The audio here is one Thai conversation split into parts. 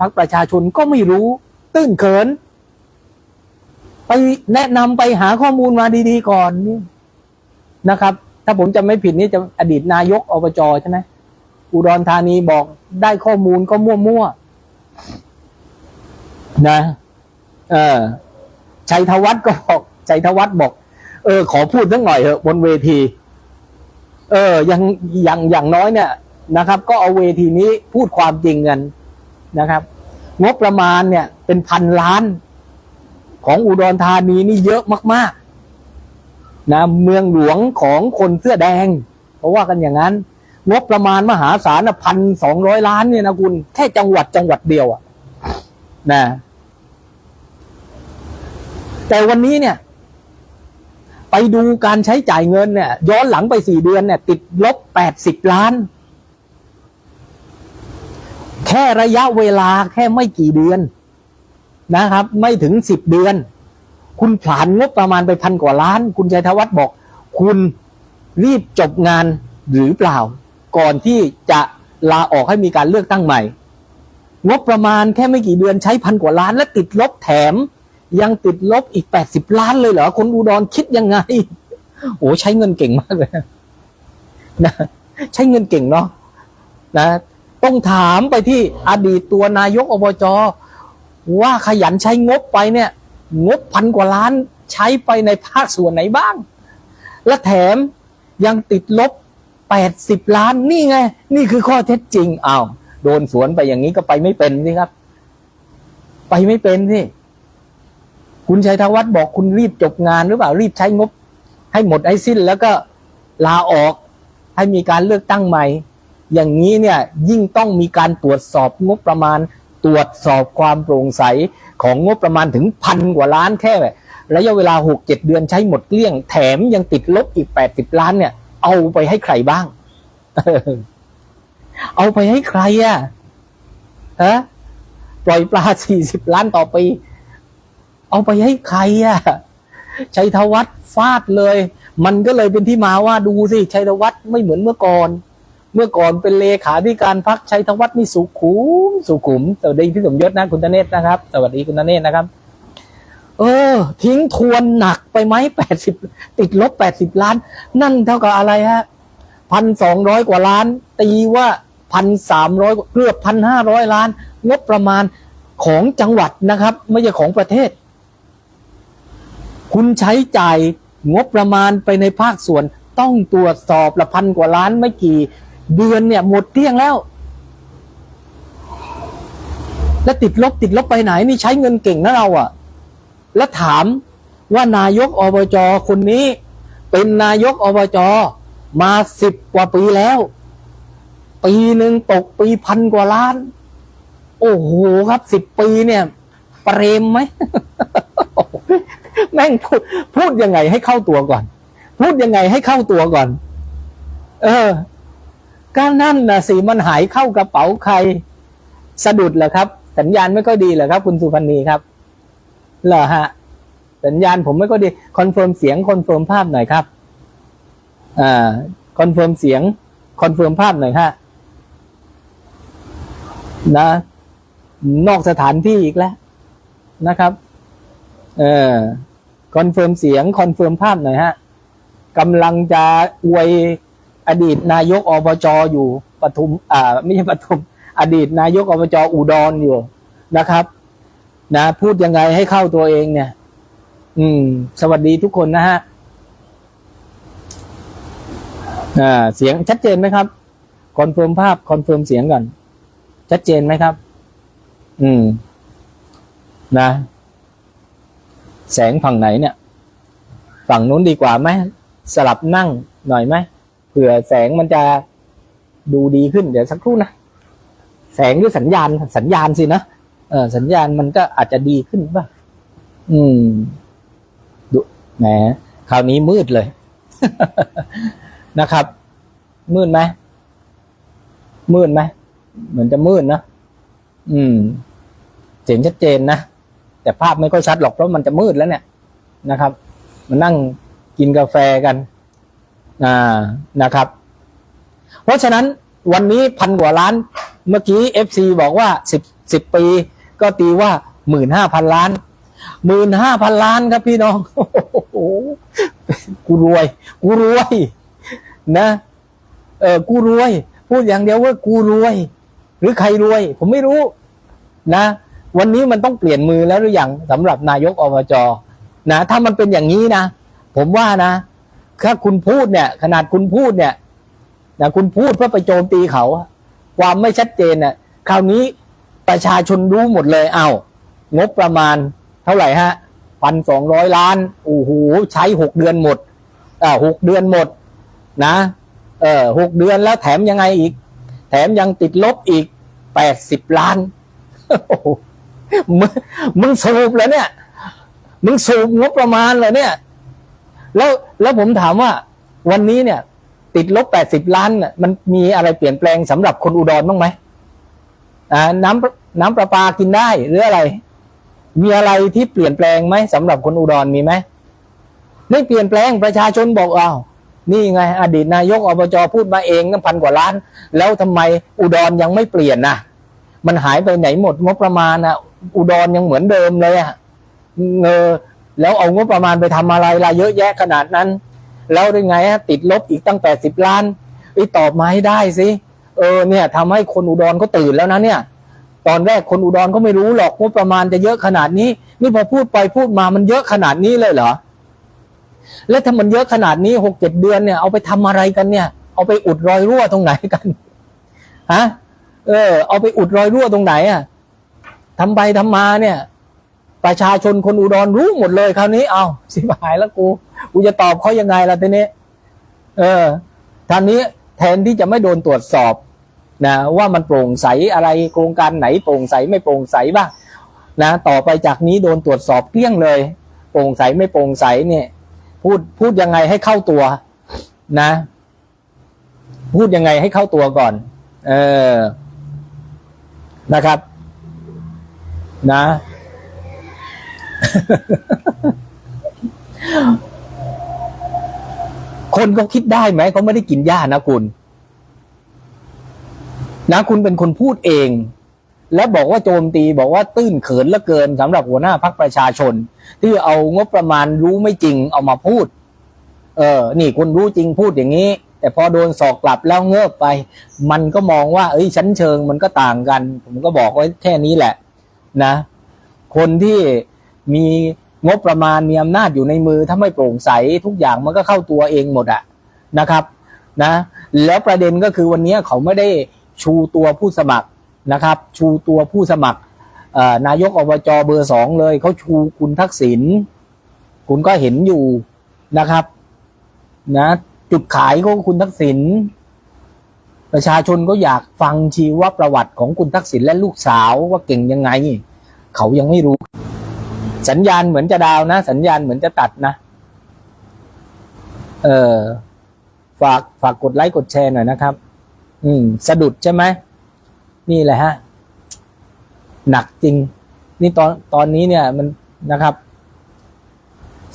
พักประชาชนก็ไม่รู้ ตื้นเขิน ไปแนะนำไปหาข้อมูลมาดีๆก่อนนี่นะครับ ถ้าผมจำไม่ผิดนี่จะอดีตนายกอบจใช่ไหมอุดรธานีบอกได้ข้อมูลก็มั่วๆนะ เออชัยธวัฒน์ก็บอกชัยธวัฒน์บอก เออ ขอพูดสักหน่อยเถอะบนเวที เออยังอย่างอย่างน้อยเนี่ยนะครับ ก็เอาเวทีนี้พูดความจริงกัน นะครับ งบประมาณเนี่ย เป็นพันล้าน ของอุดรธานีนี่เยอะมากๆนะเมืองหลวงของคนเสื้อแดงเพราะว่ากันอย่างนั้น งบประมาณมหาศาลนะพันสองร้อยล้านเนี่ยนะคุณแค่จังหวัดจังหวัดเดียวอะนะแต่วันนี้เนี่ย ไปดูการใช้จ่ายเงินเนี่ย ย้อนหลังไปสี่เดือนเนี่ย ติดลบแปดสิบล้าน ค่ระยะเวลาแค่ไม่กี่เดือนนะครับ ไม่ถึงสิบเดือน คุณผลานงบประมาณไปพันกว่าล้าน คุณชัยธวัฒน์บอก คุณรีบจบงานหรือเปล่า ก่อนที่จะลาออกให้มีการเลือกตั้งใหม่ งบประมาณแค่ไม่กี่เดือนใช้พันกว่าล้านและติดลบแถม ยังติดลบอีกแปดสิบล้านเลยเหรอคนอุดรคิดยังไงโอ้ใช้เงินเก่งมากเลยนะใช้เงินเก่งเนาะนะ ต้องถามไปที่อดีตตัวนายกอบจว่าขยันใช้งบไปเนี่ย งบพันกว่าล้านใช้ไปในภาคส่วนไหนบ้าง และแถมยังติดลบแปดสิบล้านนี่ไง นี่คือข้อเท็จจริงอ้าวโดนสวนไปอย่างนี้ก็ไปไม่เป็นสิครับ ไปไม่เป็นสิคุณชัยธวัฒน์บอกคุณรีบจบงานหรือเปล่ารีบใช้งบ ให้หมดให้สิ้นแล้วก็ลาออกให้มีการเลือกตั้งใหม่ อย่างนี้เนี่ยยิ่งต้องมีการตรวจสอบงบประมาณ ตรวจสอบความโปร่งใสของงบประมาณถึงพันกว่าล้านแค่ระยะเวลาหกเจ็ดเดือนใช้หมดเกลี้ยง แถมยังติดลบอีกแปดสิบล้านเนี่ย เอาไปให้ใครบ้าง เอาไปให้ใครอะฮะปล่อยปลาสี่สิบล้านต่อปีเอาไปให้ใครอะชัยธวัฒน์ฟาดเลย มันก็เลยเป็นที่มาว่าดูสิชัยธวัฒน์ไม่เหมือนเมื่อก่อน เมื่อก่อนเป็นเลขาธิการพักชัยธวัฒน์นี่สุขุม สุขุมสวัสดีพี่สมยศนะคุณธเนศนะครับ สวัสดีคุณธเนศนะครับ เออ ทิ้งทวนหนักไปไหมแปดสิบติดลบแปดสิบล้าน นั่นเท่ากับอะไรฮะพันสองร้อยกว่าล้าน ตีว่าพันสามร้อยเกือบพันห้าร้อยล้าน งบประมาณของจังหวัดนะครับ ไม่ใช่ของประเทศ คุณใช้จ่ายงบประมาณไปในภาคส่วนต้องตรวจสอบละพันกว่าล้านไม่กี่ เดือนเนี่ยหมดเกลี้ยงแล้ว แล้วติดลบติดลบไปไหนนี่ใช้เงินเก่งนะเราอะแล้วถามว่านายกอบจคนนี้เป็นนายกอบจมาสิบกว่าปีแล้ว ปีหนึ่งตกปีพันกว่าล้าน โอ้โหครับสิบปีเนี่ยเปรมไหมแม่งพูดพูดยังไงให้เข้าตัวก่อน พูดยังไงให้เข้าตัวก่อน เออ ก็นั่นนะสิมันหายเข้ากระเป๋าใคร สะดุดเหรอครับ สัญญาณไม่ก็ดีเหรอครับ คุณสุพันธ์นีครับเหรอฮะ สัญญาณผมไม่ก็ดีคอนเฟิร์มเสียงคอนเฟิร์มภาพหน่อยครับอ่าคอนเฟิร์มเสียงคอนเฟิร์มภาพหน่อยฮะนะ นอกสถานที่อีกแล้วนะครับเออคอนเฟิร์มเสียงคอนเฟิร์มภาพหน่อยฮะกำลังจะอวย อดีตนายกอบจอยู่ปทุม อ่า ไม่ใช่ปทุม อดีตนายกอบจอุดรอยู่นะครับ นะ พูดยังไงให้เข้าตัวเองเนี่ย อืม สวัสดีทุกคนนะฮะอ่า เสียงชัดเจนไหมครับคอนเฟิร์มภาพคอนเฟิร์มเสียงก่อนชัดเจนไหมครับ อืม นะ แสงฝั่งไหนเนี่ย ฝั่งนู้นดีกว่าไหมสลับนั่งหน่อยไหม เผื่อแสงมันจะดูดีขึ้นเดี๋ยวสักครู่นะแสงหรือสัญญาณสัญญาณสินะเออสัญญาณมันก็อาจจะดีขึ้นป่ะอืมดูแหมคราวนี้มืดเลยนะครับ มืดไหมมืดไหมเหมือนจะมืดนะอืมเสียงชัดเจนนะแต่ภาพไม่ค่อยชัดหรอกเพราะมันจะมืดแล้วเนี่ยนะครับ มานั่งกินกาแฟกัน อ่านะครับ เพราะฉะนั้นวันนี้พันกว่าล้าน เมื่อกี้เอฟซีบอกว่าสิบสิบปี ก็ตีว่าหมื่นห้าพันล้านหมื่นห้าพันล้านครับพี่น้องโอ้โหกูรวย กูรวย นะ เออกูรวย พูดอย่างเดียวว่ากูรวย หรือใครรวย ผมไม่รู้ นะ วันนี้มันต้องเปลี่ยนมือแล้วหรือยังสำหรับนายกอบจนะ ถ้ามันเป็นอย่างนี้นะ ผมว่านะ ถ้าคุณพูดเนี่ย ขนาดคุณพูดเนี่ยนะคุณพูดเพื่อไปโจมตีเขา ความไม่ชัดเจนน่ะ คราวนี้ประชาชนรู้หมดเลย เอา้างบประมาณเท่าไหร่ฮะพันสองร้อยล้านโอ้โหใช้หกเดือนหมดอ่าหกเดือนหมด นะเออหกเดือนแล้วแถมยังไงอีก แถมยังติดลบอีกแปดสิบล้านโอ้โหมึงมึงสูบเหรอเนี่ย มึงสูบงบประมาณเหรอเนี่ย แล้วแล้วผมถามว่าวันนี้เนี่ย ติดลบแปดสิบล้านมันมีอะไรเปลี่ยนแปลงสำหรับคนอุดรบ้างไหมอ่าน้ำน้ำประปากินได้หรืออะไร มีอะไรที่เปลี่ยนแปลงไหมสำหรับคนอุดรมีไหมไม่เปลี่ยนแปลงประชาชนบอกอ้าวนี่ไง อดีตนายกอบจพูดมาเองตั้งพันกว่าล้าน แล้วทำไมอุดรยังไม่เปลี่ยนนะมันหายไปไหนหมดงบประมาณนะอุดรยังเหมือนเดิมเลยอะเออ แล้วเอางบประมาณไปทำอะไรล่ะเยอะแยะขนาดนั้น แล้วได้ไงอะติดลบอีกตั้งแปดสิบล้านไอ้ตอบมาให้ได้สิเออเนี่ยทำให้คนอุดรเขาตื่นแล้วนะเนี่ย ตอนแรกคนอุดรก็ไม่รู้หรอกงบประมาณจะเยอะขนาดนี้ นี่พอพูดไปพูดมามันเยอะขนาดนี้เลยเหรอแล้วถ้ามันเยอะขนาดนี้หกเจ็ดเดือนเนี่ยเอาไปทำอะไรกันเนี่ย เอาไปอุดรอยรั่วตรงไหนกันฮะเออ เอาไปอุดรอยรั่วตรงไหนอะทำไปทำมาเนี่ย ประชาชนคนอุดรรู้หมดเลยคราวนี้เอาสิบหายแล้วกูกูจะตอบเขายังไงล่ะทีนี้ เออทางนี้แทนที่จะไม่โดนตรวจสอบนะว่ามันโปร่งใสอะไรโครงการไหนโปร่งใสไม่โปร่งใสบ้างนะต่อไปจากนี้โดนตรวจสอบเกลี้ยงเลย โปร่งใสไม่โปร่งใสเนี่ยพูดพูดยังไงให้เข้าตัวนะ พูดยังไงให้เข้าตัวก่อน เออนะครับ นะ คนเขาคิดได้ไหมเขาไม่ได้กินหญ้านะคุณ นะคุณเป็นคนพูดเอง และบอกว่าโจมตีบอกว่าตื้นเขินเหลือเกินสำหรับหัวหน้าพักประชาชน ที่เอางบประมาณรู้ไม่จริงเอามาพูด เออ นี่คุณรู้จริงพูดอย่างนี้ แต่พอโดนสอกกลับแล้วเงือบไป มันก็มองว่า เอ้ยชั้นเชิงมันก็ต่างกัน ผมก็บอกไว้แค่นี้แหละ นะ คนที่ มีงบประมาณมีอำนาจอยู่ในมือถ้าไม่โปร่งใสทุกอย่างมันก็เข้าตัวเองหมดอะนะครับนะแล้วประเด็นก็คือวันนี้เขาไม่ได้ชูตัวผู้สมัครนะครับ ชูตัวผู้สมัครนายกอบจเบอร์สองเลยเขาชูคุณทักษิณคุณก็เห็นอยู่นะครับนะจุดขายของคุณทักษิณประชาชนก็อยากฟังชีวประวัติของคุณทักษิณและลูกสาวว่าเก่งยังไง เขายังไม่รู้ สัญญาณเหมือนจะดาวนะ สัญญาณเหมือนจะตัดนะ เออฝากฝากกดไลค์กดแชร์หน่อยนะครับ อืม สะดุดใช่ไหมนี่แหละฮะ หนักจริง นี่ตอนตอนนี้เนี่ยมันนะครับ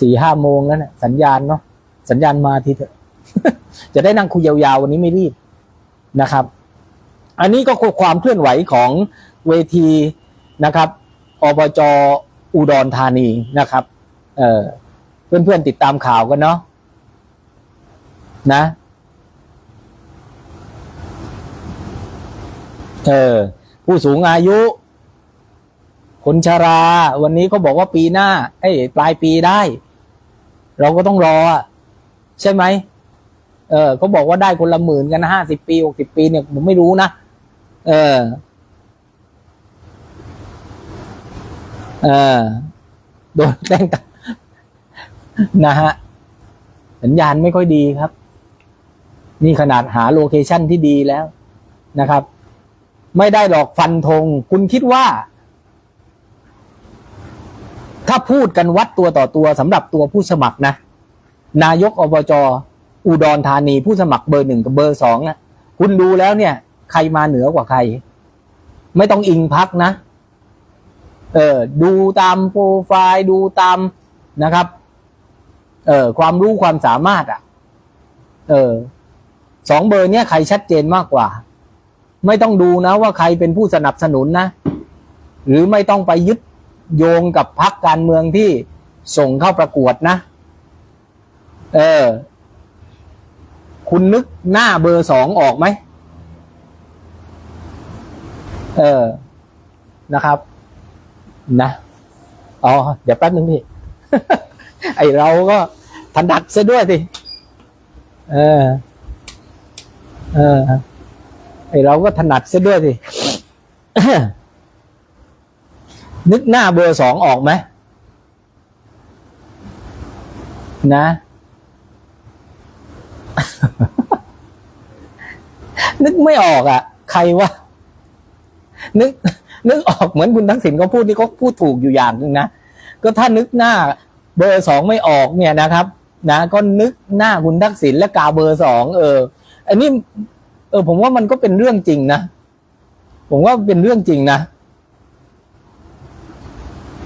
สี่ห้าโมงแล้วเนี่ยสัญญาณเนาะสัญญาณมาทีเถอะ จะได้นั่งคุยยาวๆวันนี้ไม่รีบนะครับ อันนี้ก็ความเคลื่อนไหวของเวทีนะครับอบจ อุดรธานีนะครับ เออเพื่อนๆติดตามข่าวกันเนาะนะ เออ ผู้สูงอายุ คนชรา วันนี้เขาบอกว่าปีหน้าไอ้ยปลายปีได้ เราก็ต้องรออะใช่ไหมเออเขาบอกว่าได้คนละหมื่นกันห้าสิบปีหกสิบปีเนี่ย ผมไม่รู้นะ เออ เออ โดนแต่งตั้งนะฮะ สัญญาณไม่ค่อยดีครับ นี่ขนาดหาโลเคชั่นที่ดีแล้วนะครับ ไม่ได้หรอกฟันธง คุณคิดว่า ถ้าพูดกันวัดตัวต่อตัวสำหรับตัวผู้สมัครนะ นายกอบจอุดรธานีผู้สมัครเบอร์หนึ่งกับเบอร์สองนะคุณดูแล้วเนี่ย ใครมาเหนือกว่าใคร ไม่ต้องอิงพักนะ เออดูตามโปรไฟล์ดูตามนะครับ เออความรู้ความสามารถอะ เออสองเบอร์เนี้ยใครชัดเจนมากกว่า ไม่ต้องดูนะว่าใครเป็นผู้สนับสนุนนะ หรือไม่ต้องไปยึดโยงกับพรรคการเมืองที่ส่งเข้าประกวดนะ เออ คุณนึกหน้าเบอร์สองออกไหม เออ นะครับ นะอ๋อเดี๋ยวแป๊บนึงพี่ ไอเราก็ถนัดซะด้วยสิเออ เออ ไอเราก็ถนัดซะด้วยสินึกหน้าเบอร์สองออกไหมนะ นึกไม่ออกอะ ใครวะนึก นึกออกเหมือนคุณทักษิณเขาพูดนี่เขาพูดถูกอยู่อย่างหนึ่งนะก็ถ้านึกหน้าเบอร์สองไม่ออกเนี่ยนะครับ นะ ก็นึกหน้าคุณทักษิณและกาเบอร์สองเออ อันนี้ เออ ผมว่ามันก็เป็นเรื่องจริงนะผมว่าเป็นเรื่องจริงนะ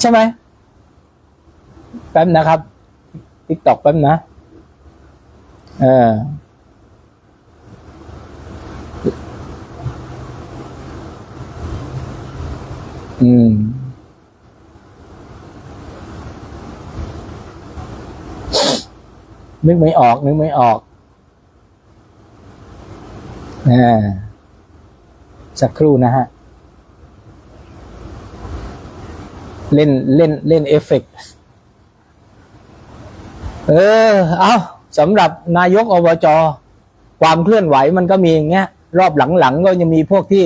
ใช่ไหมแป๊บนะครับติ๊กตอกแป๊บนะ เออ อืมนึกไม่ออก นึกไม่ออกอ่าสักครู่นะฮะ เล่นเล่นเล่นเอฟเฟกต์เออ เอาสำหรับนายกอบจ ความเคลื่อนไหวมันก็มีอย่างเงี้ย รอบหลังๆก็จะมีพวกที่